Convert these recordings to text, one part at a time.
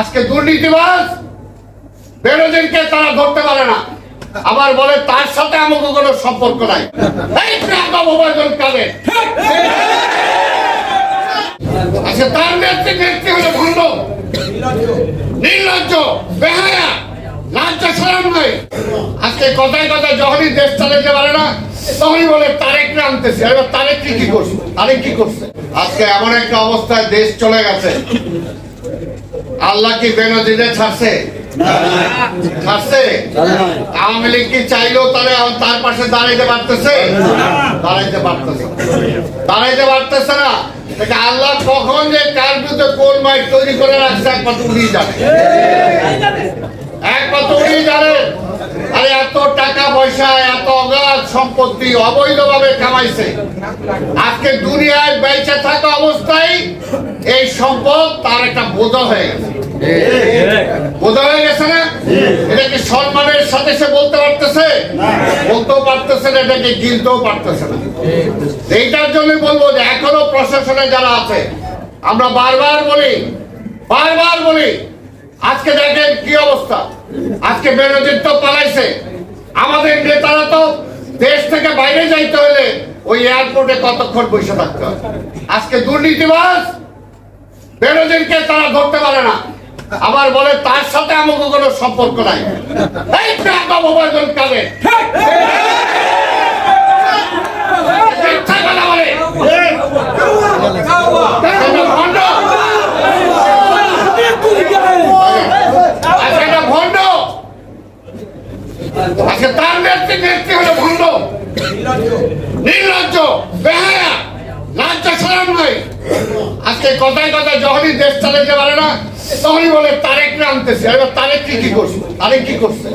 আজকে দুর্নীতিবাজ বেরোজনকে তারা ধরতে পারে না। আবার বলে তার সাথে আমাকে কোনো সম্পর্ক নাই। আচ্ছা আজকে কথায় যখনই দেশ পারে না বলে আনতেছে। এবার তারেক কি কি করছে? তারেক কি করছে? আজকে এমন একটা অবস্থায় দেশ চলে গেছে। আল্লাহ কি বেনজিরে ছাড়ছে? ছাড়ছে? আওয়ামী লীগ কি চাইলেও তার পাশে দাঁড়াইতে পারতেছে? দাঁড়াইতে পারতেছে। দাঁড়াইতে পারতেছে না। আল্লাহ কখন যে কার বিরুদ্ধে কোন মাইক তৈরি করে রাখছে একমাত্র উনি জানে। একমাত্র উনি জানেন। আরে এত টাকা পয়সা এত অগাধ সম্পত্তি অবৈধভাবে কামাইছে। আজকে দুনিয়ায় বেঁচে থাকা অবস্থায় এই সম্পদ তার একটা বোঝা হয়ে এইটার জন্য বলব যে এখনও প্রশাসনে যারা আছে, আমরা বারবার বলি বারবার বলি, আজকে দেখেন কি অবস্থা। আজকে বেনজির তো পালাইছে। আমাদের নেতারা তো দেশ থেকে বাইরে যাইতে হলে ওই এয়ারপোর্টে কতক্ষণ বসে থাকতে হবে আজকে দুর্নীতিবাস বেরোজনকে তারা ধরতে পারে না। আবার বলে, তার সাথে আমাকে কোনো সম্পর্ক নাই। এই মিথ্যা কথা বলে এটা ভণ্ড আজকে এটা ভণ্ড আজকে তার নেত্রী নেত্রী হলো ভণ্ড নির্লজ্জ বেহায়া লাঞ্চা সালাম নাই আজকে কথায় কথায় যখনই দেশ চালাতে পারে না, তখনই বলে, তারেক না আনতেছে। এবার তারেক কি কি করছে? তারেক কি করছে?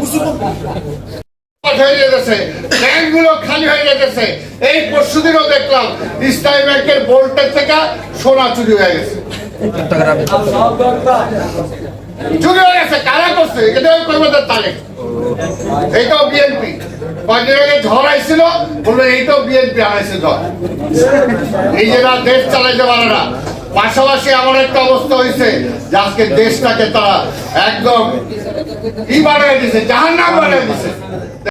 খালি এই পরশুদিনও দেখলাম থেকে সোনা চুরি হয়ে গেছে। হয়ে গেছে। কারা করছে? এটাও করবে তার তারিখ এইটাও বিএনপি কয়েকদিন আগে ঝড় আইছিল, বলল এইটাও বিএনপি আনাইছে ঝড়। নিজেরা দেশ চালাইতে পারে না। পাশাপাশি এমন একটা অবস্থা হয়েছে যে আজকে দেশটাকে তারা একদম কি বানিয়ে দিছে, জাহান্নাম বানিয়ে দিছে।